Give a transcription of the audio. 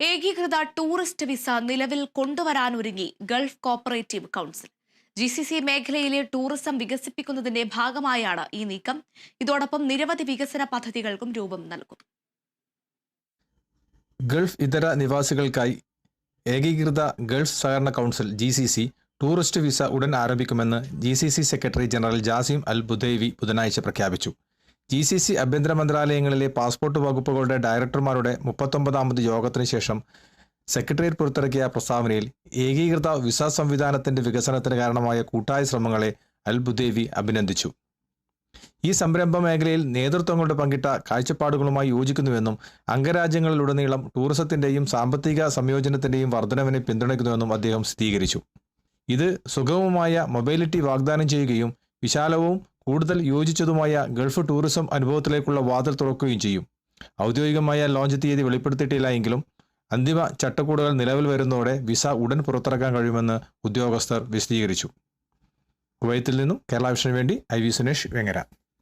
ഏകീകൃത tourist visa നിലവിൽ കൊണ്ടുവരാനൊരുങ്ങി Gulf Cooperative Council. G C C മേഖലയിലെ ടൂറിസം വികസിപ്പിക്കുന്നതിന്റെ ഭാഗമായാണ് ഈ നീക്കം. ഇതോടൊപ്പം നിരവധി വികസന പദ്ധതികൾക്കും രൂപം നൽകും ഗൾഫ് ഇതര നിവാസികൾക്കായി ഏകീകൃത ഗൾഫ് സഹകരണ council G C C tourist visa ഉടൻ ആരംഭിക്കുമെന്ന് G C C secretary general Jasim Al Budaiwi ബുധനാഴ്ച പ്രഖ്യാപിച്ചു. ജി സി സി ആഭ്യന്തര മന്ത്രാലയങ്ങളിലെ പാസ്പോർട്ട് വകുപ്പുകളുടെ ഡയറക്ടർമാരുടെ മുപ്പത്തൊമ്പതാമത് യോഗത്തിന് ശേഷം സെക്രട്ടേറിയറ്റ് പുറത്തിറക്കിയ പ്രസ്താവനയിൽ ഏകീകൃത വിസ സംവിധാനത്തിന്റെ വികസനത്തിന് കാരണമായ കൂട്ടായ ശ്രമങ്ങളെ അൽ അഭിനന്ദിച്ചു. ഈ സംരംഭ മേഖലയിൽ നേതൃത്വങ്ങളുടെ പങ്കിട്ട കാഴ്ചപ്പാടുകളുമായി യോജിക്കുന്നുവെന്നും അംഗരാജ്യങ്ങളിലുടനീളം ടൂറിസത്തിന്റെയും സാമ്പത്തിക സംയോജനത്തിന്റെയും വർധനവിനെ പിന്തുണയ്ക്കുന്നുവെന്നും അദ്ദേഹം സ്ഥിരീകരിച്ചു. ഇത് സുഗമമായ മൊബൈലിറ്റി വാഗ്ദാനം ചെയ്യുകയും വിശാലവും കൂടുതൽ യോജിച്ചതുമായ ഗൾഫ് ടൂറിസം അനുഭവത്തിലേക്കുള്ള വാതിൽ തുറക്കുകയും ചെയ്യും. ഔദ്യോഗികമായ ലോഞ്ച് തീയതി വെളിപ്പെടുത്തിയിട്ടില്ല എങ്കിലും അന്തിമ ചട്ടക്കൂടുകൾ നിലവിൽ വരുന്നതോടെ വിസ ഉടൻ പുറത്തിറക്കാൻ കഴിയുമെന്ന് ഉദ്യോഗസ്ഥർ വിശദീകരിച്ചു. കുവൈത്തിൽ നിന്നും കേരള വിഷന് വേണ്ടി ഐ വി സുനേഷ് വെങ്ങര.